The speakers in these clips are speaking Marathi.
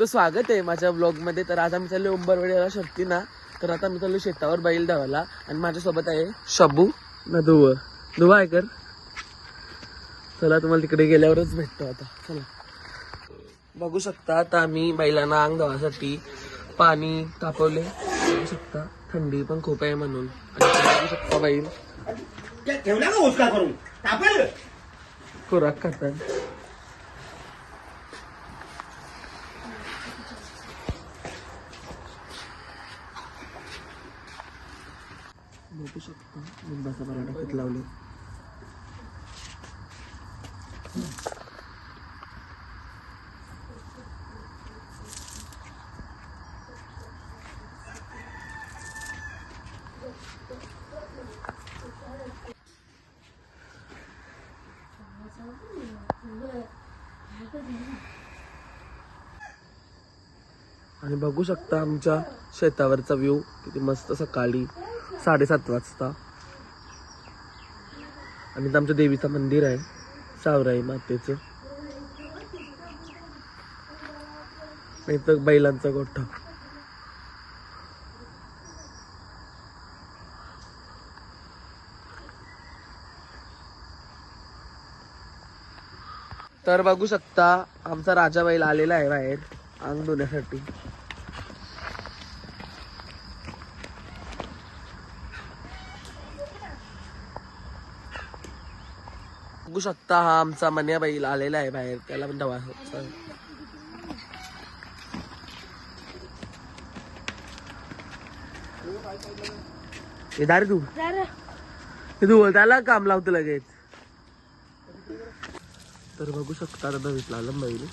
तुमचं स्वागत आहे माझ्या ब्लॉगमध्ये तर आज आम्ही चाललो उंबरवेळेला शक्ती ना तर आता मी चाललो शेतावर बैल धावायला आणि माझ्यासोबत आहे शबू ना धुव धुवा आहे कर. चला तुम्हाला तिकडे गेल्यावरच भेटतो आता. चला. बघू शकता आता आम्ही बैलांना अंग धावासाठी पाणी तापवले बघू शकता थंडी पण खूप आहे म्हणून. आणि इकडे बघू शकता बैल. ठेवला का उसका करून? तापेल. खुराक खातात. बघू शकता लिंबाचा पराठा किती लावले आणि बघू शकता आमच्या शेतावरचा व्ह्यू किती मस्त सकाळी. साडेसात वाजता. आणि इथं आमच्या देवीचं मंदिर आहे सावराई मातेचं. इथं बैलांचा गोठा. तर बघू शकता आमचा राजा बैल आलेला आहे बाहेर अंग धुण्यासाठी बघू शकता हा आमचा मन्या बैल आलेला आहे बाहेर. त्याला पण दवा दार तू. तू त्याला काम लावतो लगेच. तर बघू शकता आता बघितलं बैल.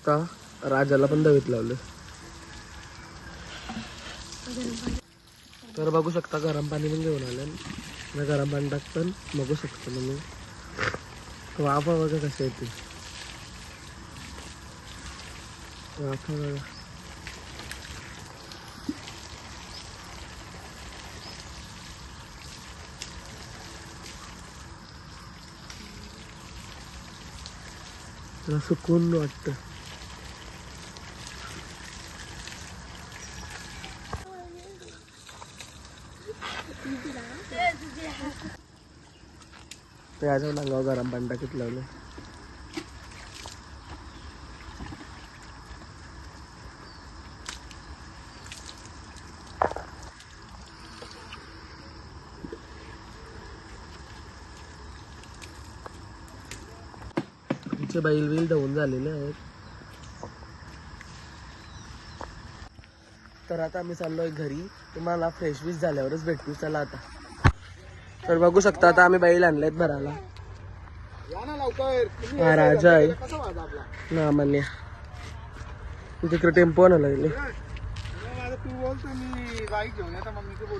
आता राजाला पण दवीत लावलं. तर बघू शकता गरम पाणी पण घेऊन आलं. ना गरम पाणी टाकतं बघू शकतो मग वाफा बघा कसं येते वाफा बघा. सुकून वाटतं. त्याच्या अंगावर गरम पाणी टाकीत लावलं. तुमचे बैल बिल धावून झालेले आहेत. तर आता आम्ही चाललोय घरी. तुम्हाला फ्रेश विश झाल्यावरच भेटू. चला आता. तर बघू शकता आता आम्ही बैल आणलेत हा राजा आहे. ना मान्य. तिकडे टेम्पो आणायला लागले.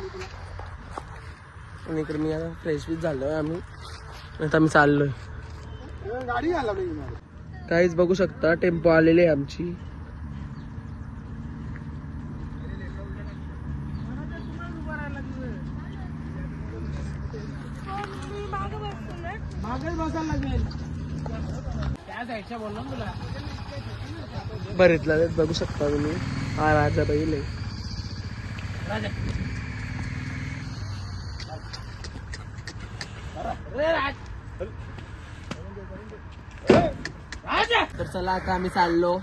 तुला आणि इकडे मी आता फ्रेश विश झालोय आम्ही. आता आम्ही चाललोय. काहीच बघू शकता टेम्पो आलेली आहे आमची. मागच बसायला लागेल. त्या साईडच्या बोललो ना तुला बघू शकता तुम्ही. हा राजा बैल आहे. तर चला आता आम्ही चाललो.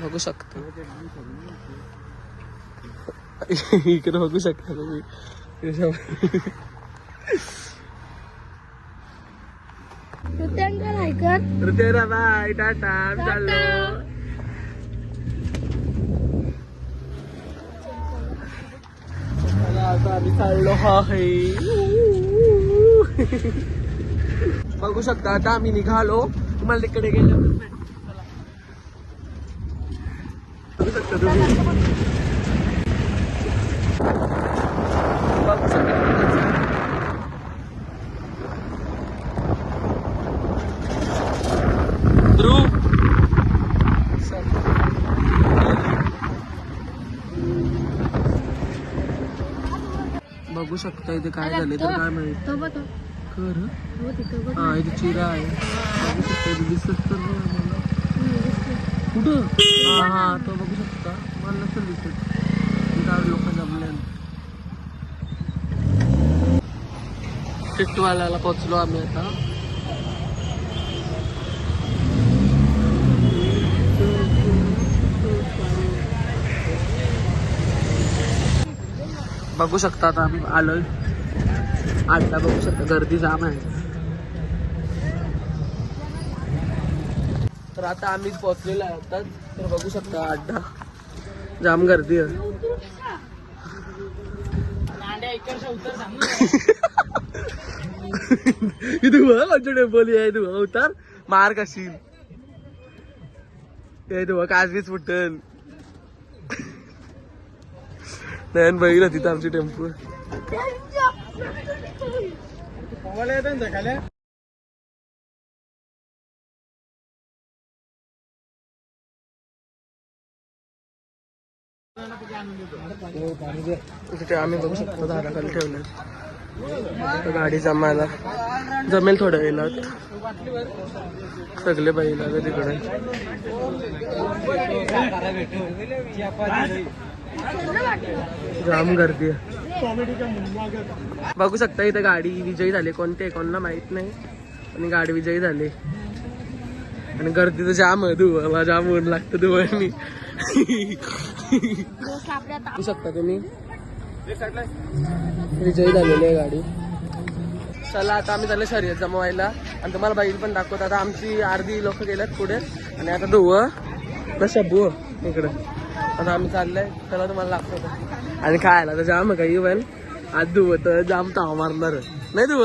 बघू शकता. इकडे बघू शकता तुम्ही. तर तेरा बाय टाटा चाललो चला आता आम्ही चाललो आहे. बघू शकता आता आम्ही निघालो. तुम्हाला तिकडे. चला. बघू शकता तुम्ही. बघू शकता इथे काय झाले तर काय माहीत. खर हो. हा इथे चिरा आहे. बघू शकता इथे दिसत तर नाही आम्हाला. कुठं? हा हा तो बघू शकता. मला नसेल दिसत. इथं लोक जमले टिटवाल्याला पोचलो आम्ही आता. बघू शकता आता आम्ही आलोय. अड्डा बघू शकता गर्दी जाम आहे. तर आता आम्ही पोचलेलो आहे आता. तर बघू शकता अड्डा जाम गर्दी आहे. इथे कोणच्या टेम्पल म्हणजे आहे तू उतार. मार कशी हे तू काजवीच फुटल. नयन बघितलं तिथं आमची टेम्पो तिथे आम्ही बघू शकतो झाडाखाली ठेवलं गाडी जमायला. जमेल थोड्या वेळात. सगळे बैल तिकडे. जाम गर्दी आहे. बघू शकता इथे गाडी विजयी झाली. कोणते? कोणाला माहीत नाही. आणि गाडी विजयी झाली. आणि गर्दी तर जाम आहे धुवाला जाम ऊन लागतं धुवानी बघू शकता तुम्ही. विजयी झालेली आहे गाडी. चला आता आम्ही चालले शर्यत जमवायला. आणि तुम्हाला बैल पण दाखवतो. आता आमची अर्धी लोक गेल्यात पुढे. आणि आता धुव. ना शब्बू. इकडे. आता आम्ही चाललंय. चला तुम्हाला दाखवतो. आणि खायला तर जाम काही पण आज धुव तर जाम ताव मारणार नाही धुव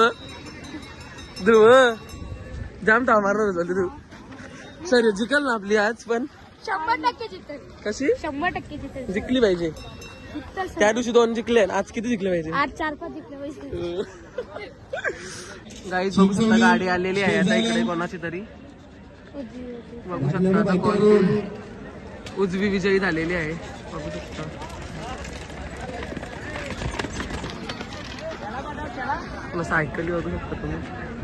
धुव जाम ताव मारणार चालते तू शर्यत जिकल ना आपली आज पण शंभर टक्के जिंकल. कशी? शंभर टक्के जिंकल. जिंकली पाहिजे. त्या दिवशी दोन जिंकले आज किती जिंकले पाहिजे? आज चार पाच जिंकले पाहिजे बघू शकता गाडी आलेली आहे. आता इकडे कोणाची तरी. बघू शकता उजवी विजयी झालेली आहे. बघू शकता. सायकली बघू शकता तुम्ही.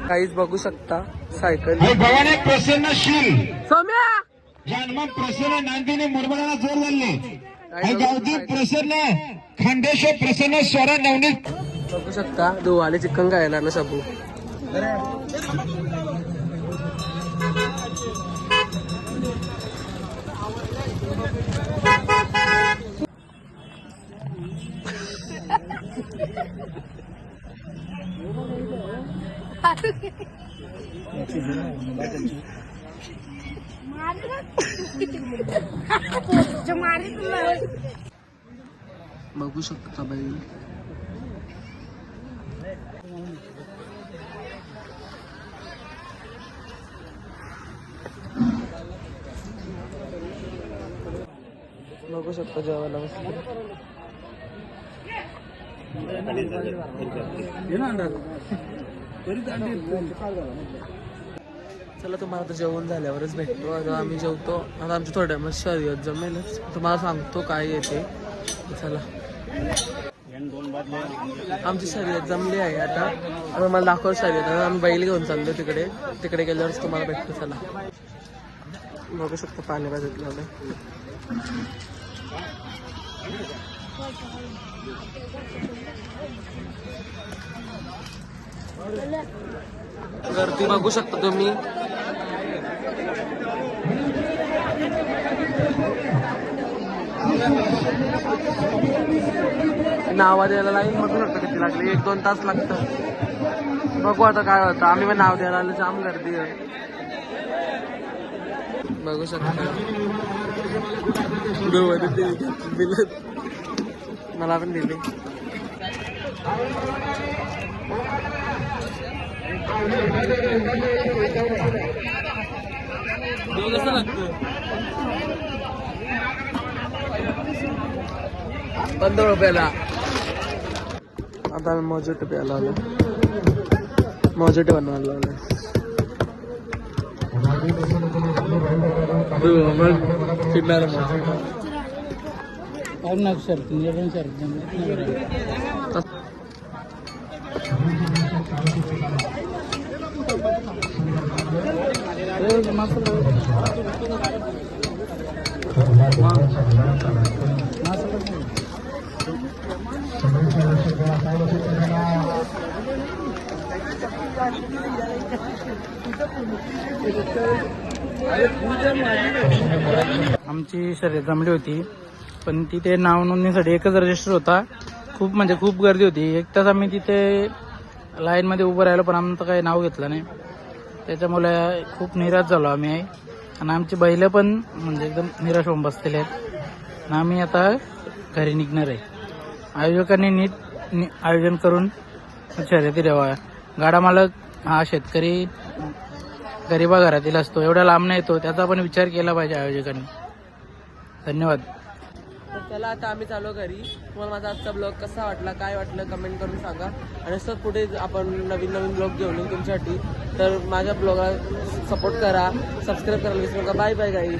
काहीच बघू शकता. सायकल. भवाने प्रसन्नशील. सौम्या! जन्म प्रसन्न नांदीने मुरमडाला जोर गावठी शकता, प्रसन्न खांडेश्वर प्रसन्न स्वरा नवनीत. बघू शकता. दो आले चिकन खायला ना शाबू जो मारी तुला बघू शकता बाई बघू शकता जेवायला बसले चला तुम्हाला आता जेवण झाल्यावरच भेटतो. आता आम्ही जेवतो. आता आमची थोड्या मग शर्यत जमेलच. तुम्हाला सांगतो काय येते. चला. आमची शर्यत जमली आहे आता. आता मला दाखव शर्यत. आम्ही बैल घेऊन चाललो तिकडे. तिकडे गेल्यावरच तुम्हाला भेटतो. चला. बघू शकतो पाणी बाजूला गर्दी बघू शकता तुम्ही. नावा द्यायला लाईन बघू शकता किती लागली. एक दोन तास लागतं बघू आता काय होतं. आम्ही पण नाव द्यायला आलो जाम गर्दी आहे. बघू शकता. दिलं मला पण दिली. पंधरा रुपयाला. आता आम्ही मोजेट प्यायला आलो. मोजेट बनवायला आलो. फिरणार लावलं मग सर आमची शर्यत जमली होती पण तिथे नाव नोंदणीसाठी एकच रजिस्टर होता. खूप म्हणजे खूप गर्दी होती. एक तास आम्ही तिथे लाईनमध्ये उभं राहिलो पण आमचं काही नाव घेतलं नाही. त्याच्यामुळे खूप निराश झालो आम्ही. आणि आमची बैलं पण म्हणजे एकदम निराश होऊन बसलेले आहेत. आणि आम्ही आता घरी निघणार आहे. आयोजकांनी नीट नि- आयोजन करून शर्यती द्यावा गाडा मालक हा शेतकरी गरिबा घरातील असतो. एवढा लांब नाही येतो. त्याचा पण विचार केला पाहिजे आयोजकांनी. धन्यवाद. चला आता आम्ही चालू घरी. तुम्हाला माझा आजचा ब्लॉग कसा वाटला काय वाटलं कमेंट करून सांगा. आणि असं पुढे आपण नवीन नवीन ब्लॉग घेऊन येऊ तुमच्यासाठी. तर माझ्या ब्लॉगला सपोर्ट करा सबस्क्राईब करायला विसरू नका. बाय बाय गाई